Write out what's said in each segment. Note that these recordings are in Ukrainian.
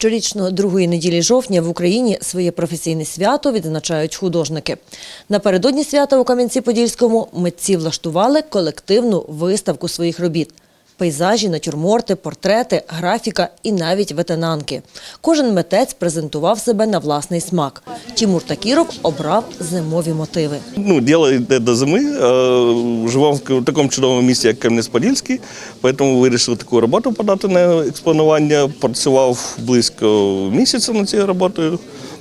Щорічно другої неділі жовтня в Україні своє професійне свято відзначають художники. Напередодні свята у Кам'янці-Подільському митці влаштували колективну виставку своїх робіт. Пейзажі, натюрморти, портрети, графіка і навіть ветенанки. Кожен митець презентував себе на власний смак. Тімур Такіров обрав зимові мотиви. Ну, діло йде до зими. Е, Живемо в такому чудовому місці, як Кам'янець-Подільський, тому вирішив таку роботу подати на експонування. Працював близько місяця над цією роботою.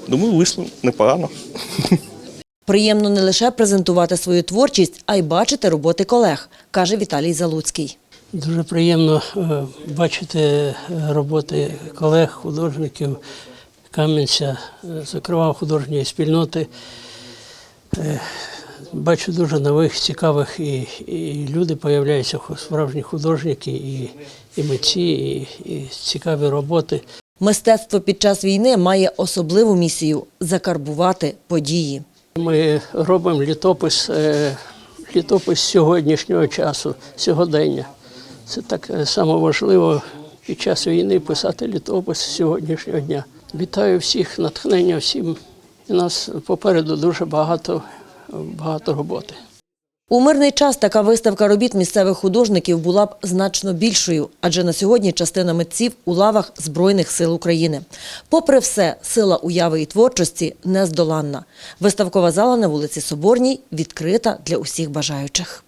Думаю, вийшло непогано. Приємно не лише презентувати свою творчість, а й бачити роботи колег, каже Віталій Залуцький. Дуже приємно е, бачити е, роботи колег, художників Кам'янця, е, зокрема художньої спільноти. Бачу дуже нових, цікавих і, і люди появляються, справжні художники, і, і митці, і, і цікаві роботи. Мистецтво під час війни має особливу місію закарбувати події. Ми робимо літопис, літопис сьогоднішнього часу, сьогодення. Це так е, само важливо під час війни писати літопис сьогоднішнього дня. Вітаю всіх, натхнення всім. У нас попереду дуже багато, багато роботи. У мирний час така виставка робіт місцевих художників була б значно більшою, адже на сьогодні частина митців у лавах Збройних сил України. Попри все, сила уяви і творчості нездоланна. Виставкова зала на вулиці Соборній відкрита для усіх бажаючих.